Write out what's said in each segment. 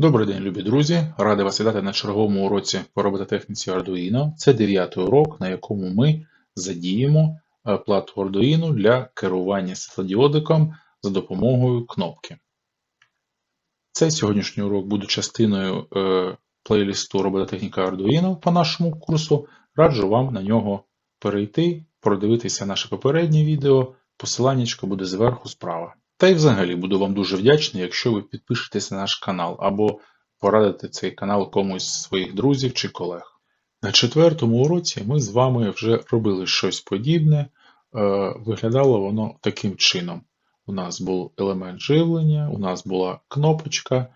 Добрий день, любі друзі! Радий вас вітати на черговому уроці по робототехніці Arduino. Це дев'ятий урок, на якому ми задіємо е, плату Arduino для керування світлодіодиком за допомогою кнопки. Цей сьогоднішній урок буде частиною е, плейлісту робототехніка Arduino по нашому курсу. Раджу вам на нього перейти, продивитися наше попереднє відео. Посилання буде зверху справа. Та й взагалі буду вам дуже вдячний, якщо ви підпишетесь на наш канал або порадите цей канал комусь з своїх друзів чи колег. На четвертому уроці ми з вами вже робили щось подібне. Е, виглядало воно таким чином. У нас був елемент живлення, у нас була кнопочка,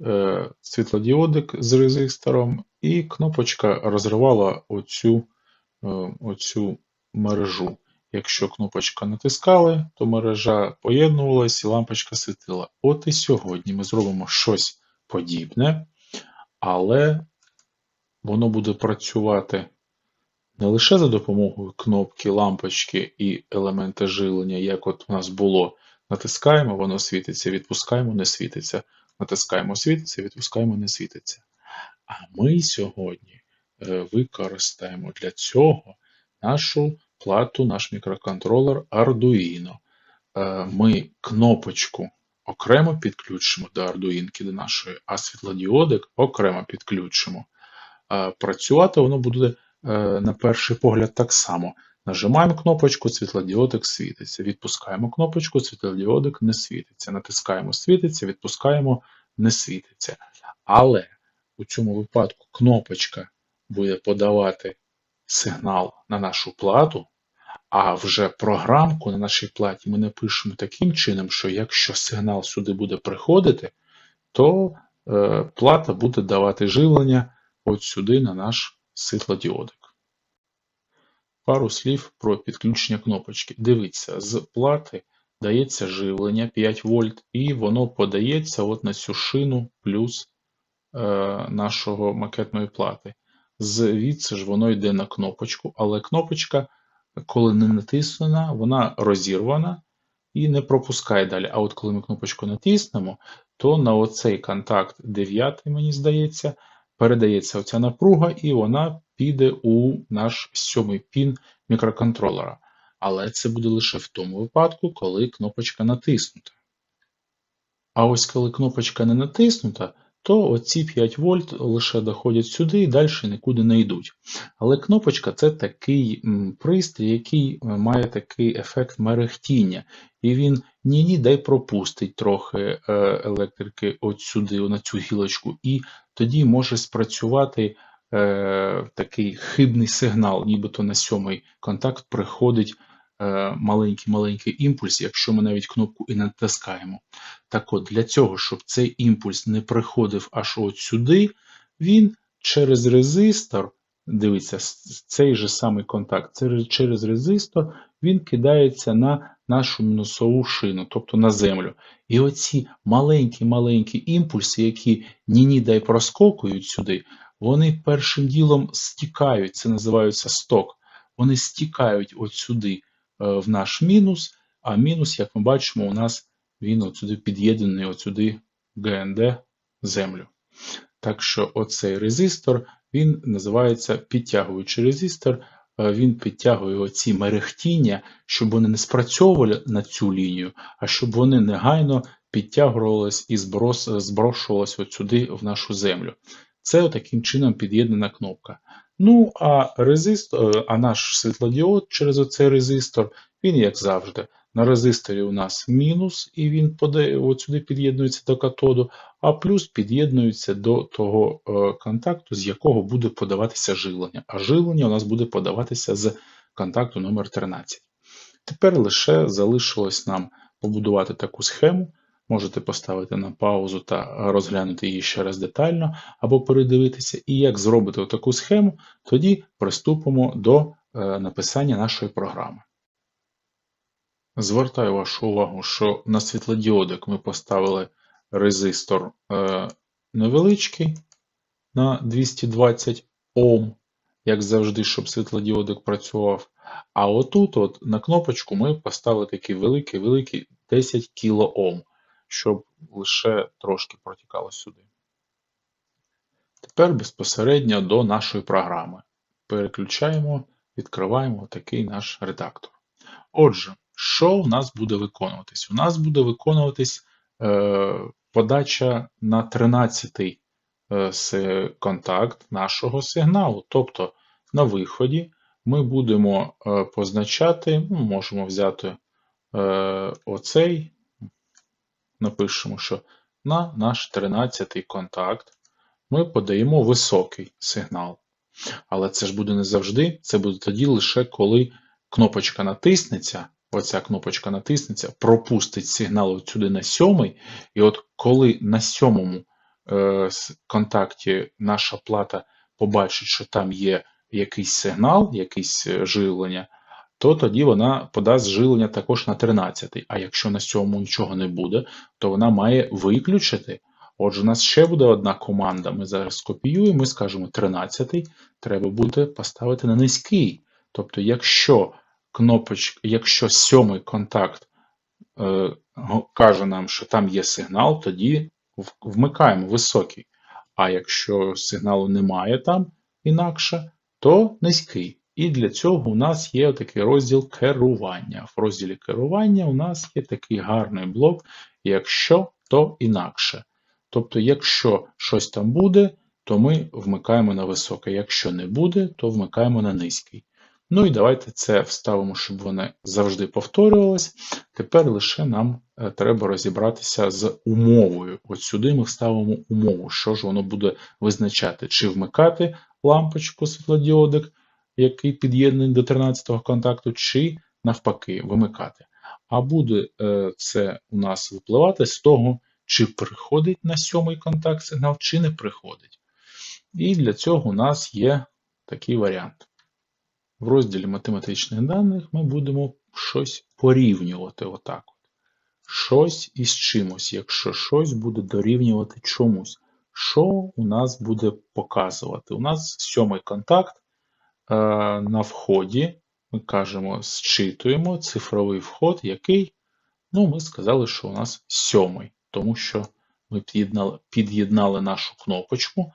е, світлодіодик з резистором, і кнопочка розривала оцю, е, оцю мережу. Якщо кнопочку натискали, то мережа поєднувалася і лампочка світила. От і сьогодні ми зробимо щось подібне, але воно буде працювати не лише за допомогою кнопки, лампочки і елементи живлення, як от у нас було. Натискаємо, воно світиться, відпускаємо, не світиться. Натискаємо, світиться, відпускаємо, не світиться. А ми сьогодні е, використаємо для цього нашу плату наш мікроконтролер Arduino. Е, ми кнопочку окремо підключимо до Arduino, до нашої, а світлодіодик окремо підключимо. Е, працювати воно буде е, на перший погляд так само. Нажимаємо кнопочку, світлодіодик світиться. Відпускаємо кнопочку, світлодіодик не світиться. Натискаємо світиться, відпускаємо не світиться. Але у цьому випадку кнопочка буде подавати сигнал на нашу плату, а вже програмку на нашій платі ми напишемо таким чином, що якщо сигнал сюди буде приходити, то е, плата буде давати живлення от сюди на наш світлодіодик. Пару слів про підключення кнопочки. Дивіться, з плати дається живлення 5 вольт, і воно подається от на цю шину плюс е, нашого макетної плати. Звідси ж воно йде на кнопочку, але кнопочка, коли не натиснена, вона розірвана і не пропускає далі. А от коли ми кнопочку натиснемо, то на оцей контакт 9, мені здається, передається оця напруга, і вона піде у наш сьомий пін мікроконтролера. Але це буде лише в тому випадку, коли кнопочка натиснута. А ось коли кнопочка не натиснута, то оці 5 вольт лише доходять сюди і далі нікуди не йдуть. Але кнопочка це такий пристрій, який е, має такий ефект мерехтіння. І він ні-ні дай пропустить трохи е, електрики от сюди, на цю гілочку, і тоді може спрацювати е, такий хибний сигнал, нібито на сьомий контакт приходить маленький-маленький імпульс, якщо ми навіть кнопку і натискаємо. Так от, для цього, щоб цей імпульс не приходив аж от сюди, він через резистор, дивіться, цей же самий контакт, через резистор він кидається на нашу мінусову шину, тобто на землю. І оці маленькі-маленькі імпульси, які ні-ні дай проскокують сюди, вони першим ділом стікають, це називається сток. Вони стікають от сюди Е, в наш мінус, а мінус, як ми бачимо, у нас він от сюди під'єднаний от сюди ГНД землю. Так що оцей резистор він називається підтягуючий резистор, е, він підтягує оці мерехтіння, щоб вони не спрацьовували на цю лінію, а щоб вони негайно підтягувались і зброс, зброшувались от сюди в нашу землю. Це таким чином під'єднана кнопка. Ну, а резистор, е, а наш світлодіод через оцей резистор, він, як завжди, на резисторі у нас мінус, і він от сюди під'єднується до катоду, а плюс під'єднується до того е, контакту, з якого буде подаватися живлення. А живлення у нас буде подаватися з контакту номер 13 Тепер лише залишилось нам побудувати таку схему, Можете поставити на паузу та розглянути її ще раз детально, або передивитися. І як зробити таку схему, тоді приступимо до е, написання нашої програми. Звертаю вашу увагу, що на світлодіодик ми поставили резистор е, невеличкий на 220 Ом, як завжди, щоб світлодіодик працював. А отут, от, на кнопочку, ми поставили такий великий-великий 10 кОм щоб лише трошки протікало сюди. Тепер безпосередньо до нашої програми. Переключаємо, відкриваємо такий наш редактор. Отже, що у нас буде виконуватись? У нас буде виконуватись е, подача на 13-й е, контакт нашого сигналу. Тобто на виході ми будемо е, позначати, ну, можемо взяти е, оцей, напишемо, що на наш 13-й контакт ми подаємо високий сигнал. Але це ж буде не завжди, це буде тоді лише коли кнопочка натиснеться, оця кнопочка натиснеться, пропустить сигнал от сюди на сьомий, і от коли на сьомому е, контакті наша плата побачить, що там є якийсь сигнал, якесь е, живлення, то тоді вона подасть живлення також на 13. А якщо на сьомому нічого не буде, то вона має виключити. Отже, у нас ще буде одна команда. Ми зараз скопіюємо і скажемо 13 треба буде поставити на низький. Тобто, якщо кнопоч... якщо сьомий контакт е, каже нам, що там є сигнал, тоді вмикаємо високий. А якщо сигналу немає там інакше, то низький. І для цього у нас є такий розділ керування. В розділі керування у нас є такий гарний блок, якщо, то інакше. Тобто, якщо щось там буде, то ми вмикаємо на високий. Якщо не буде, то вмикаємо на низький. Ну і давайте це вставимо, щоб вони завжди повторювалось. Тепер лише нам е, треба розібратися з умовою. От сюди ми вставимо умову, що ж воно буде визначати, чи вмикати лампочку світлодіодик, який під'єднаний до 13-го контакту, чи навпаки вимикати. А буде це у нас випливати з того, чи приходить на сьомий контакт сигнал, чи не приходить. І для цього у нас є такий варіант. В розділі математичних даних ми будемо щось порівнювати отак. Щось із чимось, якщо щось буде дорівнювати чомусь. Що у нас буде показувати? У нас сьомий контакт на вході. Ми кажемо, зчитуємо цифровий вход, який, ну, ми сказали, що у нас сьомий, тому що ми під'єднали, під'єднали нашу кнопочку.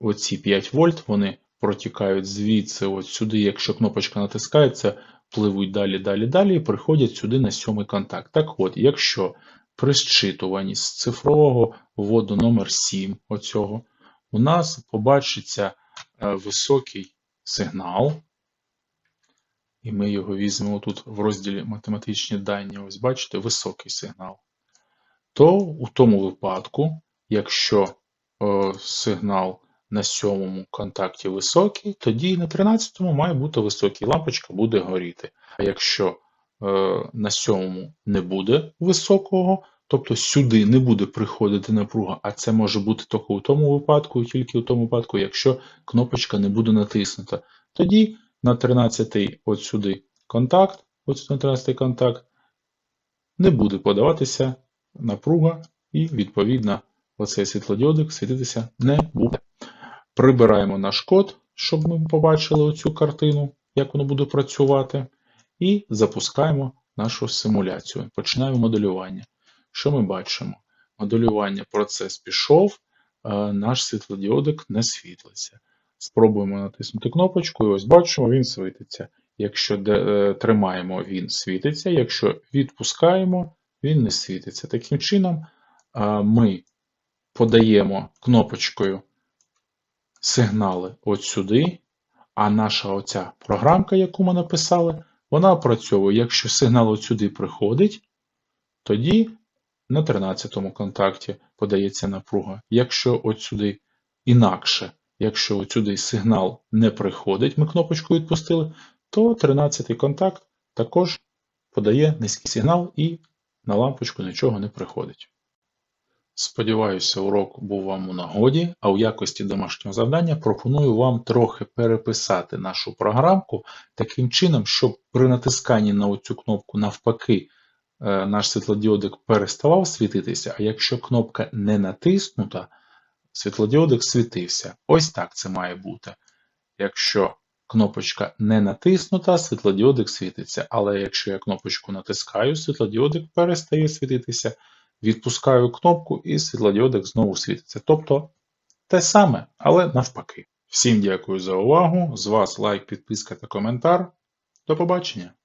Оці 5 вольт, вони протікають звідси, от сюди, якщо кнопочка натискається, пливуть далі, далі, далі і приходять сюди на сьомий контакт. Так от, якщо при зчитуванні з цифрового вводу номер 7 оцього, у нас побачиться е, високий сигнал, і ми його візьмемо тут в розділі математичні дані, ось бачите, високий сигнал, то у тому випадку, якщо е, сигнал на сьомому контакті високий, тоді на 13-му має бути високий, лампочка буде горіти. А якщо е, на сьомому не буде високого, тобто сюди не буде приходити напруга, а це може бути тільки у тому випадку, тільки у тому випадку, якщо кнопочка не буде натиснута. Тоді на 13-й от сюди контакт, от на 13-й контакт, не буде подаватися напруга, і відповідно оцей світлодіодик світитися не буде. Прибираємо наш код, щоб ми побачили оцю картину, як воно буде працювати, і запускаємо нашу симуляцію. Починаємо моделювання. Що ми бачимо? Моделювання процес пішов, е, наш світлодіодик не світлиться. Спробуємо натиснути кнопочку, і ось бачимо, він світиться. Якщо е, тримаємо, він світиться, якщо відпускаємо, він не світиться. Таким чином, е, ми подаємо кнопочкою сигнали от сюди, а наша оця програмка, яку ми написали, вона опрацьовує. Якщо сигнал от сюди приходить, тоді на 13 контакті подається напруга. Якщо от сюди інакше, якщо от сюди сигнал не приходить, ми кнопочку відпустили, то 13 контакт також подає низький сигнал і на лампочку нічого не приходить. Сподіваюся, урок був вам у нагоді, а у якості домашнього завдання пропоную вам трохи переписати нашу програмку таким чином, щоб при натисканні на оцю кнопку навпаки наш світлодіодик переставав світитися, а якщо кнопка не натиснута, світлодіодик світився. Ось так це має бути. Якщо кнопочка не натиснута, світлодіодик світиться. Але якщо я кнопочку натискаю, світлодіодик перестає світитися. Відпускаю кнопку і світлодіодик знову світиться. Тобто те саме, але навпаки. Всім дякую за увагу. З вас лайк, підписка та коментар. До побачення!